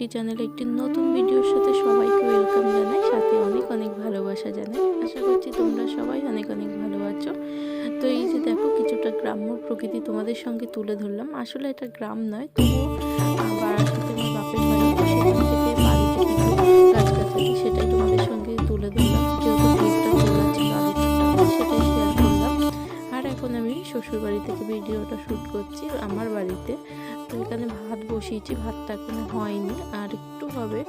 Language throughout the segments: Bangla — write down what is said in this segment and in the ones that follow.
খুঁটিনাটি চ্যানেলে একটি নতুন ভিডিওর সাথে সবাইকে ওয়েলকাম জানাই। সাথে অনেক অনেক ভালোবাসা জানাই। আশা করছি তোমরা সবাই অনেক অনেক ভালো আছো। তো এই যে দেখো, কিছুটা গ্রাম্য প্রকৃতি তোমাদের সঙ্গে তুলে ধরলাম। আসলে এটা গ্রাম নয় তবুও আবার আমার বাপের বাড়ি তো থেকে বাড়িতে কিছু গাছগাছালি সেটাই তোমাদের সঙ্গে তুলে ধরলাম। এখন আমি শ্বশুরবাড়ি থেকে ভিডিওটা শ্যুট করছি আমার বাড়িতে। তো এখানে ভাত বসিয়েছি, ভাতটা এখনও হয়নি। আর একটু হবে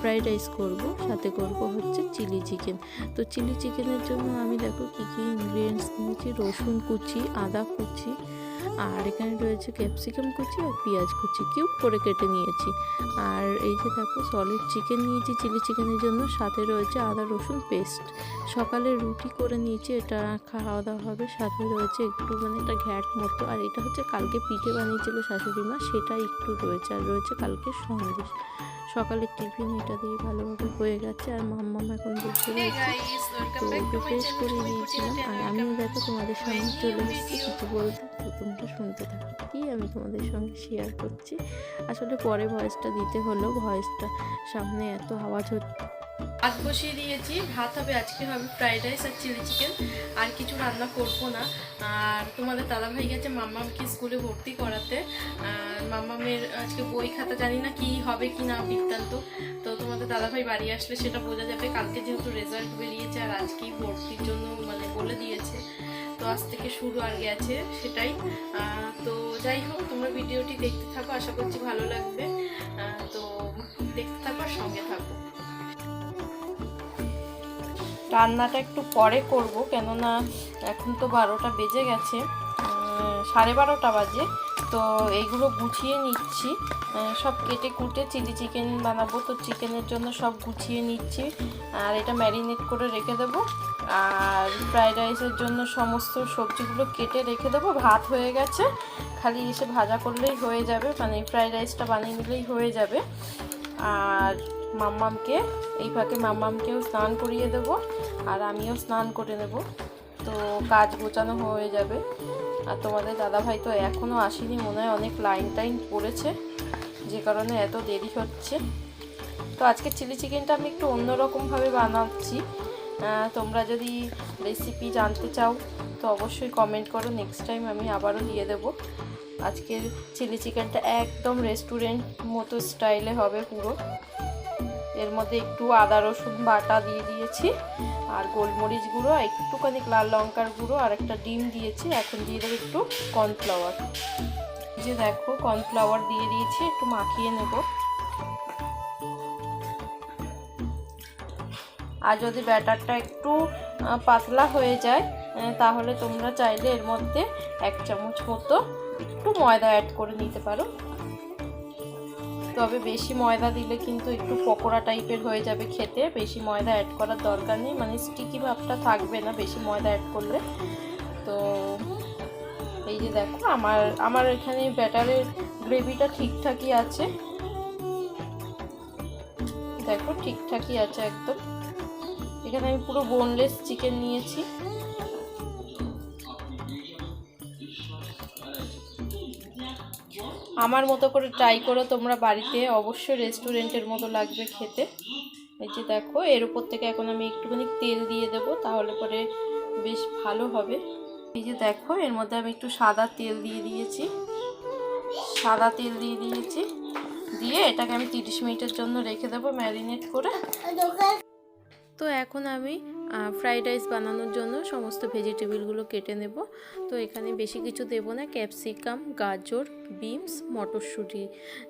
ফ্রাইড রাইস করব, সাথে করব হচ্ছে চিলি চিকেন। তো চিলি চিকেনের জন্য আমি দেখো কী কী ইনগ্রিডিয়েন্টস নিয়েছি, রসুন কুচি, আদা কুচি আর এখানে রয়েছে ক্যাপসিকাম কুচি আর পেঁয়াজ কুচি। কিউব করে কেটে নিয়েছি। আর এই যে দেখো সলিড চিকেন নিয়েছি চিলি চিকেনের জন্য। সাথে রয়েছে আদা রসুন পেস্ট সকালে রুটি করে নিয়েছি এটা খাওয়া দাওয়া হবে। সাথে রয়েছে একটু মানে একটা ঘ্যাট মতো। আর এটা হচ্ছে কালকে পিঠে বানিয়েছিল শাশুড়ি মা সেটা একটু রয়েছে। আর রয়েছে কালকে সন্দেশ। সকালের টিফিন এটা দিয়ে ভালোভাবে হয়ে গেছে। আর মাম্মাম এখন বসে রয়েছে তো ওকে ফ্রেশ করে দিয়েছিলাম আর আমিও দেখো তোমাদের সামনে চলে এসেছি কিছু বলতে। তো তোমরা শুনতে থাকো কি আমি তোমাদের সঙ্গে শেয়ার করছি। আসলে পরে ভয়েসটা দিতে হলো ভয়েসটা সামনে এত আওয়াজ হচ্ছে। ভাত বসিয়ে দিয়েছি, ভাত হবে আজকে হবে ফ্রাইড রাইস আর চিলি চিকেন আর কিছু রান্না করব না। আর তোমাদের দাদাভাই গেছে মাম্মামকে স্কুলে ভর্তি করাতে। মাম্মামের আজকে বই খাতা, জানি না কি হবে কি না বৃত্তান্ত। তো তোমাদের দাদাভাই বাড়ি আসলে সেটা বোঝা যাবে। কালকে যেহেতু রেজাল্ট বেরিয়েছে আর আজকেই ভর্তির জন্য মানে বলে দিয়েছে। তো আজ থেকে শুরু আর গেছে সেটাই। তো যাই হোক, তোমরা ভিডিওটি দেখতে থাকো, আশা করছি ভালো লাগবে। তো দেখতে থাকো সঙ্গে থাকো। রান্নাটা একটু পরে করব, কেননা এখন তো বারোটা বেজে গেছে সাড়ে বারোটা বাজে, তো এইগুলো গুছিয়ে নিচ্ছি। সব কেটে কুটে চিলি চিকেন বানাবো, তো চিকেনের জন্য সব গুছিয়ে নিচ্ছি, আর এটা ম্যারিনেট করে রেখে দেবো। আর ফ্রাইড রাইসের জন্য সমস্ত সবজিগুলো কেটে রেখে দেবো। ভাত হয়ে গেছে। খালি এসে ভাজা করলেই হয়ে যাবে। মানে ফ্রাইড রাইসটা বানিয়ে নিলেই হয়ে যাবে। আর মাম্মামকে, এই ফাঁকে মাম্মামকেও স্নান করিয়ে দেব। আর আমিও স্নান করে নেব। তো কাজ গোছানো হয়ে যাবে। আর তোমাদের দাদাভাই তো এখনও আসেনি। মনে হয় অনেক লাইন টাইন পড়েছে। যে কারণে এত দেরি হচ্ছে। তো আজকে চিলি চিকেনটা আমি একটু অন্যরকমভাবে বানাচ্ছি। তোমরা যদি রেসিপি জানতে চাও, তো অবশ্যই কমেন্ট করো। নেক্সট টাইম আমি আবারও দিয়ে দেবো। আজকের চিলি চিকেনটা একদম রেস্টুরেন্ট মতো স্টাইলে হবে পুরো। এর মধ্যে একটু আদা, রসুন বাটা দিয়ে দিয়েছি, আর গোলমরিচ গুঁড়ো একটুখানি লাল লঙ্কার গুঁড়ো, আর একটা ডিম দিয়েছি। এখন দিয়ে দেবো একটু কর্নফ্লাওয়ার যে দেখো কর্নফ্লাওয়ার দিয়ে দিয়েছি, একটু মাখিয়ে নেব। আর যদি ব্যাটারটা একটু পাতলা হয়ে যায় তাহলে তোমরা চাইলে এর মধ্যে এক চামচ মতো একটু ময়দা অ্যাড করে নিতে পারো। তবে বেশি ময়দা দিলে কিন্তু একটু পকোড়া টাইপের হয়ে যাবে খেতে। বেশি ময়দা অ্যাড করার দরকার নেই মানে স্টিকি ভাবটা থাকবে না বেশি ময়দা অ্যাড করলে। তো এই যে দেখো, আমার আমার এখানে ব্যাটারের গ্রেভিটা ঠিকঠাকই আছে। দেখো ঠিকঠাকই আছে একদম। এখানে আমি পুরো বোনলেস চিকেন নিয়েছি। আমার মতো করে ট্রাই করো তোমরা বাড়িতে। অবশ্যই রেস্টুরেন্টের মতো লাগবে খেতে। এই যে দেখো, এর উপর থেকে এখন আমি একটুখানি তেল দিয়ে দেব, তাহলে পরে বেশ ভালো হবে। এই যে দেখো, এর মধ্যে আমি একটু সাদা তেল দিয়ে দিয়েছি। সাদা তেল দিয়ে দিয়েছি। দিয়ে এটাকে আমি তিরিশ মিনিটের জন্য রেখে দেবো ম্যারিনেট করে। তো এখন আমি ফ্রাইড রাইস বানানোর জন্য সমস্ত ভেজিটেবিলগুলো কেটে নেব। তো এখানে বেশি কিছু দেব না ক্যাপসিকাম গাজর বিনস মটরশুঁটি।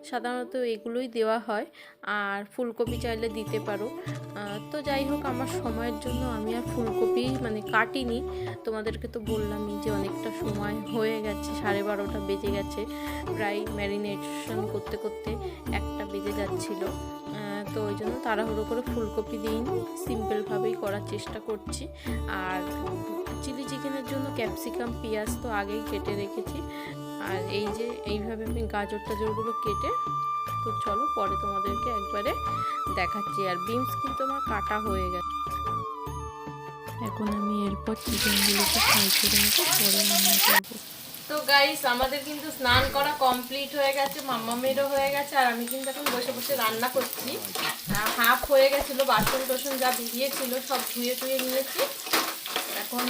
সাধারণত এগুলোই দেওয়া হয়, আর ফুলকপি চাইলে দিতে পারো। তো যাই হোক, আমার সময়ের জন্য আমি আর ফুলকপি মানে কাটিনি। তোমাদেরকে তো বললামই যে অনেকটা সময় হয়ে গেছে, সাড়ে বারোটা বেজে গেছে। প্রায় ম্যারিনেশন করতে করতে একটা বেজে যাচ্ছিল। তো ওই জন্য তাড়াহুড়ো করে ফুলকপি দিইনি, সিম্পলভাবেই করার চেষ্টা করছি। আর চিলি চিকেনের জন্য ক্যাপসিকাম, পেঁয়াজ তো আগেই কেটে রেখেছি। আর এই যে এইভাবে আমি গাজর টাজরগুলো কেটে, তো চলো পরে তোমাদেরকে একবারে দেখাচ্ছি। আর বিনস কিন্তু আমার কাটা হয়ে গেছে। এখন আমি এরপর চিকেনগুলোকে ফ্রাই করে নেব, পরে রান্না করব। তো গাইস আমাদের কিন্তু স্নান করা কমপ্লিট হয়ে গেছে, মাম্মামেরও হয়ে গেছে, আর আমি কিন্তু এখন বসে বসে রান্না করছি। হাফ হয়ে গেছিল, বাসন টাসন যা বেরিয়েছিল সব ধুয়ে টুয়ে নিয়েছি। এখন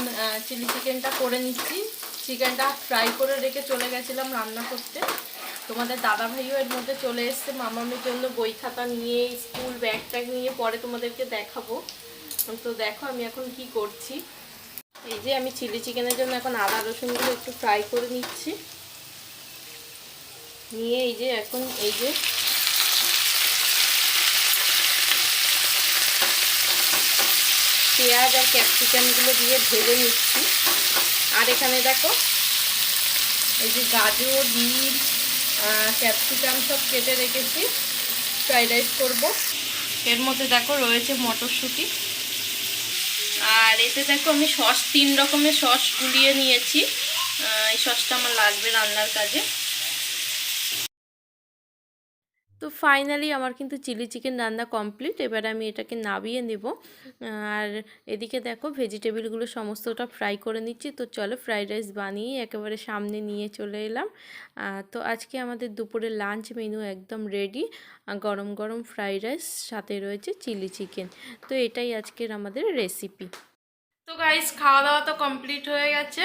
চিলি চিকেনটা করে নিচ্ছি। চিকেনটা ফ্রাই করে রেখে চলে গেছিলাম রান্না করতে। তোমাদের দাদা ভাইও এর মধ্যে চলে এসছে মামামের জন্য বই খাতা নিয়ে স্কুল ব্যাগ ট্যাগ নিয়ে, পরে তোমাদেরকে দেখাবো। তো দেখো আমি এখন কি করছি। এই যে আমি চিলি চিকেনের জন্য এখন আদা রসুনগুলো একটু ফ্রাই করে নিচ্ছি। নিয়ে এই যে এখন এই যে পেঁয়াজ আর ক্যাপসিকামগুলো দিয়ে ভেজে নিচ্ছি। আর এখানে দেখো, এই যে গাজর বিট ক্যাপসিকাম সব কেটে রেখেছি। ফ্রাইড রাইস করব। এর মধ্যে দেখো রয়েছে মটরশুঁটি। আর এতে দেখো আমি সস, তিন রকমের সস গুলিয়ে নিয়েছি। এই সসটা আমার লাগবে রান্নার কাজে। তো ফাইনালি আমার কিন্তু চিলি চিকেন রান্না কমপ্লিট এবার আমি এটাকে নাবিয়ে নেব। আর এদিকে দেখো ভেজিটেবিলগুলো সমস্তটা ফ্রাই করে নিচ্ছি। তো চলো ফ্রাইড রাইস বানিয়ে একেবারে সামনে নিয়ে চলে এলাম। তো আজকে আমাদের দুপুরে লাঞ্চ মেনু একদম রেডি গরম গরম ফ্রাইড রাইস সাথে রয়েছে চিলি চিকেন তো এটাই আজকের আমাদের রেসিপি তো গাইস খাওয়া দাওয়া তো কমপ্লিট হয়ে গেছে।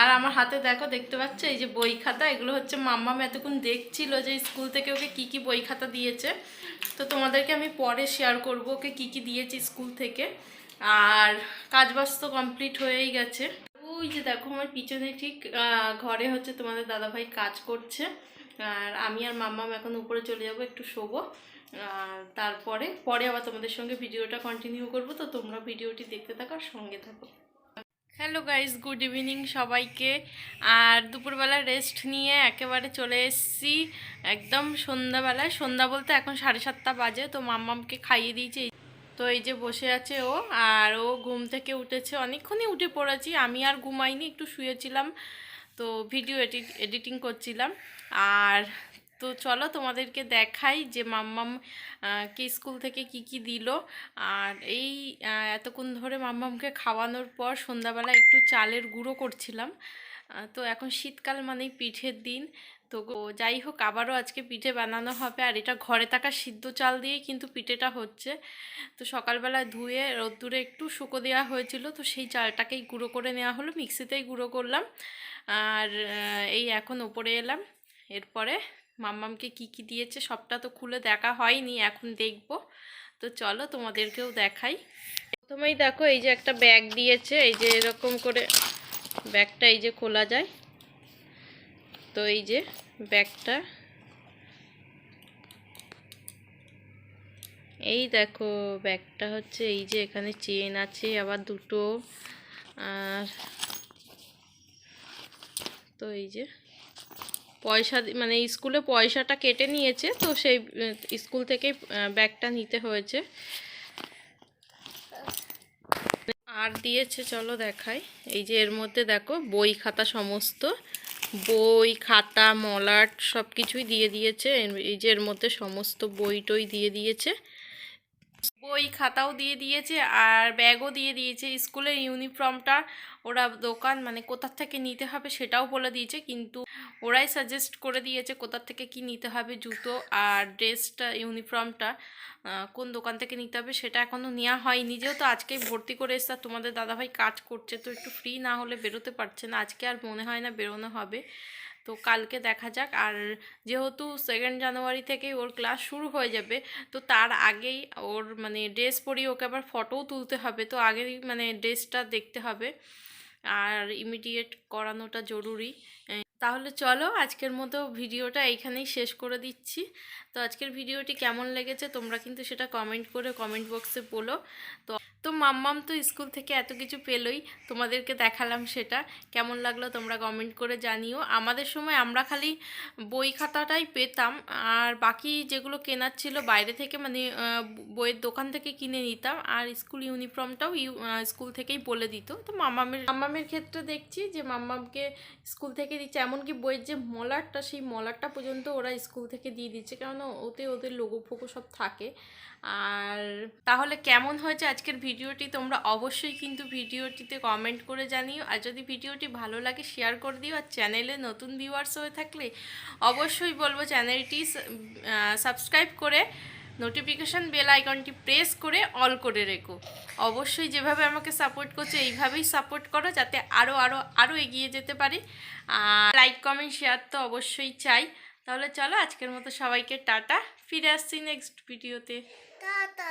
আর আমার হাতে দেখো, দেখতে পাচ্ছ? এই যে বই খাতা, এগুলো হচ্ছে মাম্মাম এতক্ষণ দেখছিল যে স্কুল থেকে ওকে কি কি বই খাতা দিয়েছে। তো তোমাদেরকে আমি পরে শেয়ার করব ওকে কি কি দিয়েছে স্কুল থেকে। আর কাজবাজ তো কমপ্লিট হয়েই গেছে। ওই যে দেখো, আমার পিছনে ঠিক ঘরে হচ্ছে তোমাদের দাদাভাই কাজ করছে। আর আমি আর মাম্মাম এখন উপরে চলে যাব, একটু শোবো। আর তারপরে, পরে আবার তোমাদের সঙ্গে ভিডিওটা কন্টিনিউ করব। তো তোমরা ভিডিওটি দেখতে থাকো সঙ্গে থাকো। হ্যালো গাইস গুড ইভিনিং সবাইকে। আর দুপুরবেলা রেস্ট নিয়ে একেবারে চলে এসেছি একদম সন্ধ্যাবেলায়। সন্ধ্যা বলতে এখন সাড়ে সাতটা বাজে, তো মাম্মামকে খাইয়ে দিয়েছি। তো এই যে বসে আছে ও, আর ও ঘুম থেকে উঠেছে। অনেকক্ষণই উঠে পড়েছি, আমি আর ঘুমাইনি, একটু শুয়েছিলাম। তো ভিডিও এডিট এডিটিং করছিলাম। আর তো চলো তোমাদেরকে দেখাই যে মাম্মাম কে স্কুল থেকে কি কি দিল। আর এই এতক্ষণ ধরে মাম্মামকে খাওয়ানোর পর সন্ধ্যাবেলা একটু চালের গুঁড়ো করছিলাম। তো এখন শীতকাল মানেই পিঠের দিন। তো যাই হোক, আবারও আজকে পিঠে বানানো হবে। আর এটা ঘরে থাকা সিদ্ধ চাল দিয়েই কিন্তু পিঠেটা হচ্ছে। তো সকালবেলা ধুয়ে রোদ্দুরে একটু শুকো দেওয়া হয়েছিল। তো সেই চালটাকেই গুঁড়ো করে নেওয়া হলো। মিক্সিতেই গুঁড়ো করলাম। আর এই এখন ওপরে এলাম। এরপরে মাম্মামকে কি কি দিয়েছে সবটা তো খুলে দেখা হয়নি, এখন দেখব। তো চলো তোমাদেরকেও দেখাই। প্রথমেই দেখো এই যে একটা ব্যাগ দিয়েছে, এই যে এরকম করে ব্যাগটা এই যে খোলা যায়। তো এই যে ব্যাগটা। এই দেখো ব্যাগটা হচ্ছে এই যে এখানে চেন আছে, আবার দুটো। আর তো এই যে পয়সা মানে স্কুলে পয়সাটা কেটে নিয়েছে তো সেই স্কুল আহ, ব্যাগটা নিতে হয়েছে। আর দিয়েছে চলো দেখাই। এই যে এর মধ্যে দেখো বই খাতা সমস্ত। বই খাতা মলাট সব কিছুই দিয়ে দিয়েছে। এই যে এর মধ্যে সমস্ত বই টই দিয়ে দিয়েছে। বই খাতাও দিয়ে দিয়েছে আর ব্যাগও দিয়ে দিয়েছে। স্কুলের ইউনিফর্মটা ওরা দোকান মানে কোথার থেকে নিতে হবে সেটাও বলে দিয়েছে, কিন্তু ওরাই সাজেস্ট করে দিয়েছে কোথার থেকে কি নিতে হবে জুতো আর ড্রেসটা ইউনিফর্মটা কোন দোকান থেকে নিতে হবে সেটা এখনও নেওয়া হয় নিজেও তো আজকেই ভর্তি করে এসে তোমাদের দাদাভাই কাজ করছে, তো একটু ফ্রি না হলে বেরোতে পারছে না। আজকে আর মনে হয় না বেরোনো হবে। তো কালকে দেখা যাক। আর যেহেতু সেকেন্ড জানুয়ারি থেকেই ওর ক্লাস শুরু হয়ে যাবে, তো তার আগেই ওর মানে ড্রেস পরিয়ে ওকে আবার ফটোও তুলতে হবে। তো আগেই মানে ড্রেসটা দেখতে হবে। আর ইমিডিয়েট করানোটা জরুরি। তাহলে চলো আজকের মতো ভিডিওটা এইখানেই শেষ করে দিচ্ছি। তো আজকের ভিডিওটি কেমন লেগেছে তোমরা কিন্তু সেটা কমেন্ট করে কমেন্ট বক্সে বলো। তো তো মাম্মাম তো স্কুল থেকে এত কিছু পেলোই, তোমাদেরকে দেখালাম সেটা। কেমন লাগল তোমরা কমেন্ট করে জানিও। আমাদের সময় আমরা খালি বই খাতাটাই পেতাম, আর বাকি যেগুলো কেনার ছিল বাইরে থেকে মানে বইয়ের দোকান থেকে কিনে নিতাম, আর স্কুল ইউনিফর্মটাও ইউ স্কুল থেকেই বলে দিত। তো মাম্মামের মাম্মামের ক্ষেত্রে দেখছি যে মাম্মামকে স্কুল থেকে দিচ্ছে, এমনকি বইয়ের যে মলারটা সেই মলারটা পর্যন্ত ওরা স্কুল থেকে দিয়ে দিচ্ছে কারণ ওতে ওদের লোগো ফোগো সব থাকে। আর তাহলে কেমন হয়েছে আজকের ভিডিও ভিডিওটি তোমরা অবশ্যই কিন্তু ভিডিওটিতে কমেন্ট করে জানিও। আর যদি ভিডিওটি ভালো লাগে শেয়ার করে দিও। আর চ্যানেলে নতুন ভিউয়ার্স হয়ে থাকলে অবশ্যই বলব চ্যানেলটি সাবস্ক্রাইব করে নোটিফিকেশান বেল আইকনটি প্রেস করে অল করে রেখো। অবশ্যই যেভাবে আমাকে সাপোর্ট করছ, এইভাবেই সাপোর্ট করো যাতে আরও আরও আরও এগিয়ে যেতে পারি। আর লাইক কমেন্ট শেয়ার তো অবশ্যই চাই। তাহলে চলো, আজকের মতো সবাইকে টাটা। ফিরে আসছি নেক্সট ভিডিওতে টাটা।